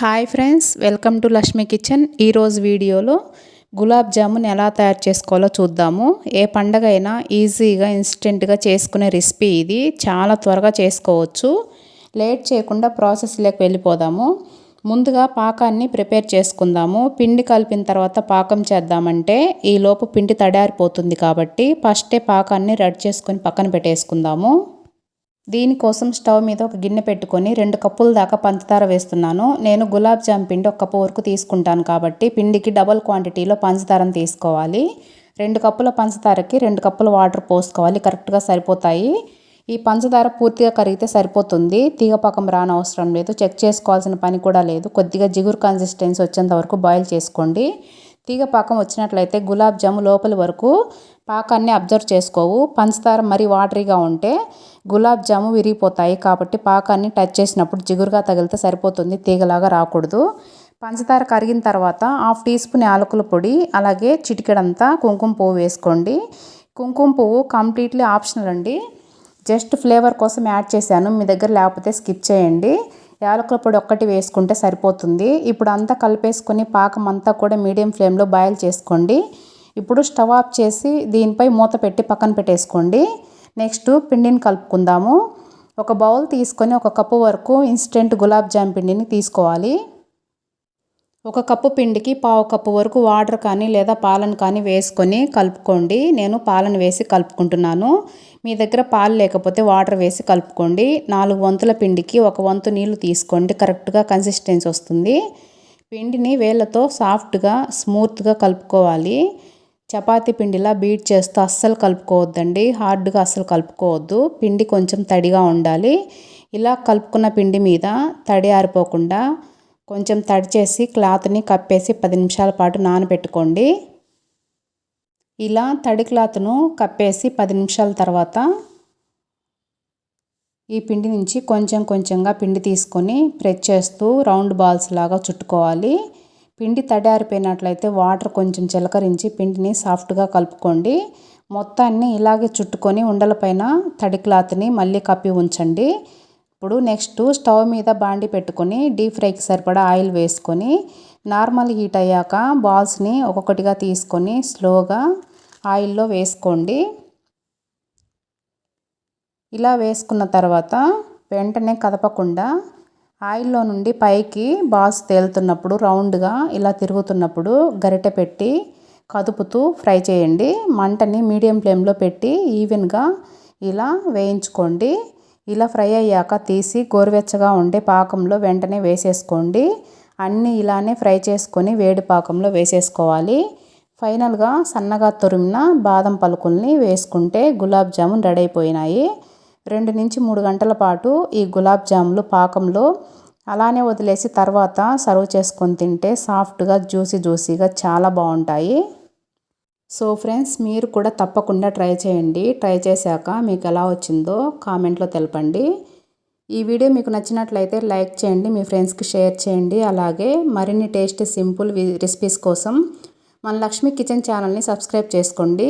Hi friends welcome to Lakshmi kitchen. ఈరోజు వీడియోలో గులాబ్ జామున్ ఎలా తయారు చేసుకోవాలో చూద్దాము. ఏ పండగ అయినా ఈజీగా ఇన్స్టెంట్గా చేసుకునే రెసిపీ ఇది. చాలా త్వరగా చేసుకోవచ్చు. లేట్ చేయకుండా ప్రాసెస్లోకి వెళ్ళిపోదాము. ముందుగా పాకాన్ని ప్రిపేర్ చేసుకుందాము. పిండి కలిపిన తర్వాత పాకం చేద్దామంటే ఈలోపు పిండి తడారిపోతుంది కాబట్టి ఫస్టే పాకాన్ని రెడీ చేసుకొని పక్కన పెట్టేసుకుందాము. దీనికోసం స్టవ్ మీద ఒక గిన్నె పెట్టుకొని రెండు కప్పుల దాకా పంచదార వేస్తున్నాను. నేను గులాబ్ జామ్ పిండి ఒక కప్పు వరకు తీసుకుంటాను కాబట్టి పిండికి డబల్ క్వాంటిటీలో పంచదారను తీసుకోవాలి. రెండు కప్పుల పంచదారకి రెండు కప్పుల వాటర్ పోసుకోవాలి. కరెక్ట్గా సరిపోతాయి. ఈ పంచదార పూర్తిగా కరిగితే సరిపోతుంది. తీగపాకం రానవసరం లేదు. చెక్ చేసుకోవాల్సిన పని కూడా లేదు. కొద్దిగా జిగురు కన్సిస్టెన్సీ వచ్చేంత వరకు బాయిల్ చేసుకోండి. తీగ పాకం వచ్చినట్లయితే గులాబ్ జాము లోపలి వరకు పాకాన్ని అబ్జర్వ్ చేసుకోవు. పంచదార మరీ వాటరీగా ఉంటే గులాబ్ జాము విరిగిపోతాయి కాబట్టి పాకాన్ని టచ్ చేసినప్పుడు జిగురుగా తగిలితే సరిపోతుంది. తీగలాగా రాకూడదు. పంచదార కరిగిన తర్వాత హాఫ్ టీ స్పూన్ యాలకుల పొడి అలాగే చిటికెడంతా కుంకుమ పువ్వు వేసుకోండి. కుంకుమ పువ్వు కంప్లీట్లీ ఆప్షనల్ అండి. జస్ట్ ఫ్లేవర్ కోసం యాడ్ చేశాను. మీ దగ్గర లేకపోతే స్కిప్ చేయండి. యాలకుల పొడి ఒక్కటి వేసుకుంటే సరిపోతుంది. ఇప్పుడు అంతా కలిపేసుకొని పాకం అంతా కూడా మీడియం ఫ్లేమ్లో బాయిల్ చేసుకోండి. ఇప్పుడు స్టవ్ ఆఫ్ చేసి దీనిపై మూత పెట్టి పక్కన పెట్టేసుకోండి. నెక్స్ట్ పిండిని కలుపుకుందాము. ఒక బౌల్ తీసుకొని ఒక కప్పు వరకు ఇన్స్టెంట్ గులాబ్ జామ్ పిండిని తీసుకోవాలి. ఒక కప్పు పిండికి పావు కప్పు వరకు వాటర్ కానీ లేదా పాలను కానీ వేసుకొని కలుపుకోండి. నేను పాలను వేసి కలుపుకుంటున్నాను. మీ దగ్గర పాలు లేకపోతే వాటర్ వేసి కలుపుకోండి. నాలుగు వంతుల పిండికి ఒక వంతు నీళ్ళు తీసుకోండి. కరెక్ట్గా కన్సిస్టెన్సీ వస్తుంది. పిండిని వేళ్ళతో సాఫ్ట్గా స్మూత్గా కలుపుకోవాలి. చపాతీ పిండిలా బీట్ చేస్తూ అస్సలు కలుపుకోవద్దండి. హార్డ్గా అస్సలు కలుపుకోవద్దు. పిండి కొంచెం తడిగా ఉండాలి. ఇలా కలుపుకున్న పిండి మీద తడి ఆరిపోకుండా కొంచెం తడిచేసి క్లాత్ని కప్పేసి పది నిమిషాల పాటు నానబెట్టుకోండి. ఇలా తడి క్లాత్ను కప్పేసి పది నిమిషాల తర్వాత ఈ పిండి నుంచి కొంచెం కొంచెంగా పిండి తీసుకొని ప్రెస్ చేస్తూ రౌండ్ బాల్స్ లాగా చుట్టుకోవాలి. పిండి తడి ఆరిపోయినట్లయితే వాటర్ కొంచెం చిలకరించి పిండిని సాఫ్ట్గా కలుపుకోండి. మొత్తాన్ని ఇలాగే చుట్టుకొని ఉండలపైన తడి క్లాత్ని మళ్ళీ కప్పి ఉంచండి. ఇప్పుడు నెక్స్ట్ స్టవ్ మీద బాండి పెట్టుకొని డీప్ ఫ్రైకి సరిపడా ఆయిల్ వేసుకొని నార్మల్ హీట్ అయ్యాక బాల్స్ని ఒక్కొక్కటిగా తీసుకొని స్లోగా ఆయిల్లో వేసుకోండి. ఇలా వేసుకున్న తర్వాత వెంటనే కదపకుండా ఆయిల్లో నుండి పైకి బాల్స్ తేలుతున్నప్పుడు రౌండ్గా ఇలా తిరుగుతున్నప్పుడు గరిటె పెట్టి కదుపుతూ ఫ్రై చేయండి. మంటని మీడియం ఫ్లేమ్లో పెట్టి ఈవెన్గా ఇలా వేయించుకోండి. ఇలా ఫ్రై అయ్యాక తీసి గోరువెచ్చగా ఉండే పాకంలో వెంటనే వేసేసుకోండి. అన్నీ ఇలానే ఫ్రై చేసుకొని వేడి పాకంలో వేసేసుకోవాలి. ఫైనల్గా సన్నగా తురిమిన బాదం పలుకుల్ని వేసుకుంటే గులాబ్ జామున్ రెడీ అయిపోయినాయి. రెండు నుంచి మూడు గంటల పాటు ఈ గులాబ్ జాములు పాకంలో అలానే వదిలేసి తర్వాత సర్వ్ చేసుకొని తింటే సాఫ్ట్గా జ్యూసీ జ్యూసీగా చాలా బాగుంటాయి. సో ఫ్రెండ్స్ మీరు కూడా తప్పకుండా ట్రై చేయండి. ట్రై చేశాక మీకు ఎలా వచ్చిందో కామెంట్లో తెలపండి. ఈ వీడియో మీకు నచ్చినట్లయితే లైక్ చేయండి మీ ఫ్రెండ్స్కి షేర్ చేయండి. అలాగే మరిన్ని టేస్ట్ సింపుల్ రెసిపీస్ కోసం మన లక్ష్మీ కిచెన్ ఛానల్ని సబ్స్క్రైబ్ చేసుకోండి.